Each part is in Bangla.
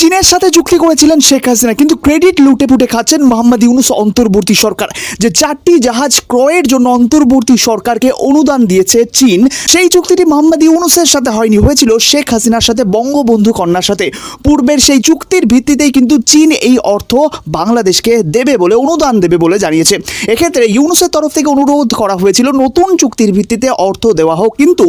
চীনের সাথে চুক্তি করেছিলেন শেখ হাসিনা, কিন্তু ক্রেডিট লুটে পুটে খাচ্ছেন মোহাম্মদ ইউনুস অন্তর্বর্তী সরকার। যে চারটি জাহাজ ক্রয়ের জন্য অন্তর্বর্তী সরকারকে অনুদান দিয়েছে চীন, সেই চুক্তিটি মোহাম্মদ ইউনুসের সাথে হয়নি, হয়েছিল শেখ হাসিনার সাথে বঙ্গবন্ধু কন্যার সাথে। পূর্বের সেই চুক্তির ভিত্তিতেই কিন্তু চীন এই অর্থ বাংলাদেশকে দেবে বলে, অনুদান দেবে বলে জানিয়েছে। এক্ষেত্রে ইউনুসের তরফ থেকে অনুরোধ করা হয়েছিল, নতুন চুক্তির ভিত্তিতে অর্থ দেওয়া হোক, কিন্তু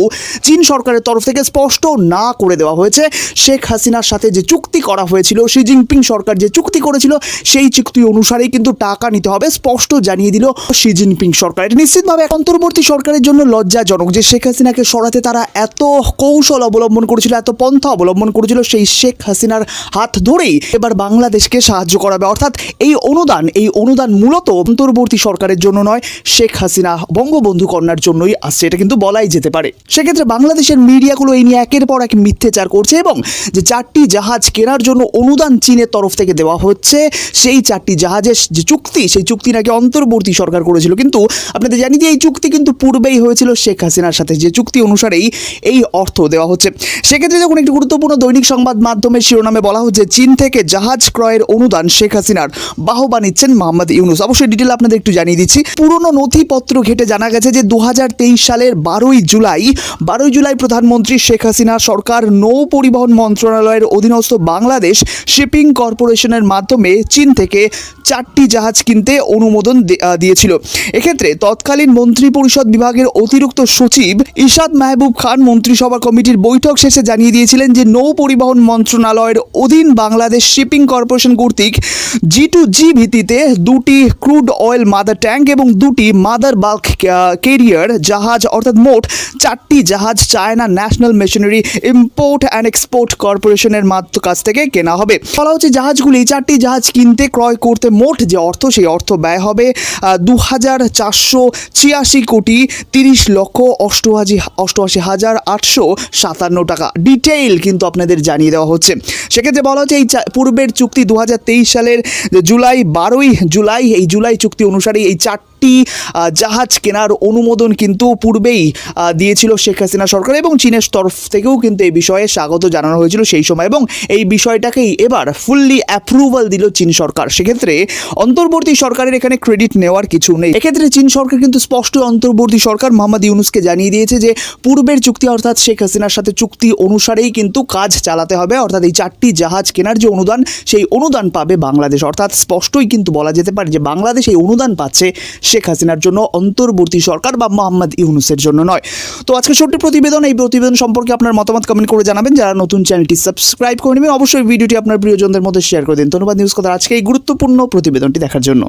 চীন সরকারের তরফ থেকে স্পষ্ট না করে দেওয়া হয়েছে। শেখ হাসিনার সাথে যে চুক্তি করা হয়েছিল। শি জিনপিং সরকার যে চুক্তি করেছিল, সেই চুক্তি অনুসারেই কিন্তু টাকা নিতে হবে, স্পষ্ট জানিয়ে দিল শি জিনপিং সরকার। এটা নিশ্চিতভাবে অন্তর্বর্তী সরকারের জন্য লজ্জাজনক যে শেখ হাসিনাকে সরাতে তারা এত কৌশল অবলম্বন করেছিল, এত পন্থা অবলম্বন করেছিল সেই শেখ হাসিনার হাত ধরেই এবার বাংলাদেশকে সাহায্য করাবে। অর্থাৎ এই অনুদান এই অনুদান মূলত অন্তর্বর্তী সরকারের জন্য নয়, শেখ হাসিনা বঙ্গবন্ধু কন্যার জন্যই আসছে। এটা কিন্তু বলাই যেতে পারে। সেক্ষেত্রে বাংলাদেশের মিডিয়াগুলো এই নিয়ে একের পর এক মিথ্যেচার করছে এবং যে চারটি জাহাজ কেনার জন্য অনুদান চীনের তরফ থেকে দেওয়া হচ্ছে। সেই চারটি জাহাজের যে চুক্তি, সেই চুক্তি নাকি অন্তর্বর্তী সরকার করেছিল। কিন্তু আপনাদের জানি যে এই চুক্তি কিন্তু পূর্বেই হয়েছিল শেখ হাসিনার সাথে। যে চুক্তি অনুসারেই এই অর্থ দেওয়া হচ্ছে। সেক্ষেত্রে যখন একটি গুরুত্বপূর্ণ দৈনিক সংবাদ মাধ্যমের শিরোনামে বলা হচ্ছে, চীন থেকে জাহাজ ক্রয়ের অনুদান শেখ হাসিনার বাহবা নিচ্ছেন মোহাম্মদ ইউনুস। অবশ্যই ডিটেল আপনাদের একটু জানিয়ে দিচ্ছি। পুরনো নথিপত্র ঘেটে জানা গেছে যে দু হাজার তেইশ সালের বারোই জুলাই বারোই জুলাই প্রধানমন্ত্রী শেখ হাসিনা সরকার নৌ পরিবহন মন্ত্রণালয়ের অধীনস্থ বাংলাদেশ শিপিং কর্পোরেশনের মাধ্যমে চীন থেকে চারটি জাহাজ কিনতে অনুমোদন দিয়েছিল। এক্ষেত্রে তৎকালীন মন্ত্রিপরিষদ বিভাগের অতিরিক্ত সচিব ইশাদ মাহবুব খান মন্ত্রিসভা কমিটির বৈঠক শেষে জানিয়ে দিয়েছিলেন যে নৌ পরিবহন মন্ত্রণালয়ের অধীন বাংলাদেশ শিপিং কর্পোরেশন কর্তৃক জি টু জি ভিত্তিতে দুটি ক্রুড অয়েল মাদার ট্যাঙ্ক এবং দুটি মাদার বাল্ক কেরিয়ার জাহাজ, অর্থাৎ মোট চারটি জাহাজ China National machinery import and export কর্পোরেশনের মাধ্য কাছ থেকে কেনা হবে। বলা হচ্ছে জাহাজগুলি চারটি জাহাজ কিনতে ক্রয় করতে মোট যে অর্থ, সেই অর্থ ব্যয় হবে দু হাজার চারশো ছিয়াশি কোটি তিরিশ লক্ষ অষ্টআশি অষ্টআশি হাজার আটশো সাতান্ন টাকা। ডিটেইল কিন্তু আপনাদের জানিয়ে দেওয়া হচ্ছে। সেক্ষেত্রে বলা হচ্ছে, এই পূর্বের চুক্তি দু হাজার তেইশ সালের জুলাই, বারোই জুলাই, এই জুলাই চুক্তি অনুসারে এই চারটি আহ, জাহাজ কেনার অনুমোদন কিন্তু পূর্বেই দিয়েছিল শেখ হাসিনা সরকার এবং চীনের তরফ থেকেও কিন্তু এই বিষয়ে স্বাগত জানানো হয়েছিল সেই সময় এবং এই বিষয়টাকেই এবার ফুললি অ্যাপ্রুভাল দিল চীন সরকার। সেক্ষেত্রে অন্তর্বর্তী সরকারের এখানে ক্রেডিট নেওয়ার কিছু নেই। এক্ষেত্রে চীন সরকার কিন্তু স্পষ্ট অন্তর্বর্তী সরকার মোহাম্মদ ইউনুসকে জানিয়ে দিয়েছে যে পূর্বের চুক্তি অর্থাৎ শেখ হাসিনার সাথে চুক্তি অনুসারেই কিন্তু কাজ চালাতে হবে। অর্থাৎ এই চারটি জাহাজ কেনার যে অনুদান সেই অনুদান পাবে বাংলাদেশ। অর্থাৎ স্পষ্টই কিন্তু বলা যেতে পারে যে বাংলাদেশ এই অনুদান পাচ্ছে শেখ হাসিনার জন্য অন্তর্বর্তী সরকার বা মোহাম্মদ ইউনুসের জন্য নয়। তো আজকে ছোট্ট প্রতিবেদন, এই প্রতিবেদন সম্পর্কে আপনার মতামত কমেন্ট করে জানাবেন। যারা নতুন চ্যানেলটি সাবস্ক্রাইব করে নেবেন, অবশ্যই ভিডিওটি আপনার প্রিয়জনদের মধ্যে শেয়ার করে দিন। ধন্যবাদ নিউজ কথা আজকে এই গুরুত্বপূর্ণ প্রতিবেদনটি দেখার জন্য।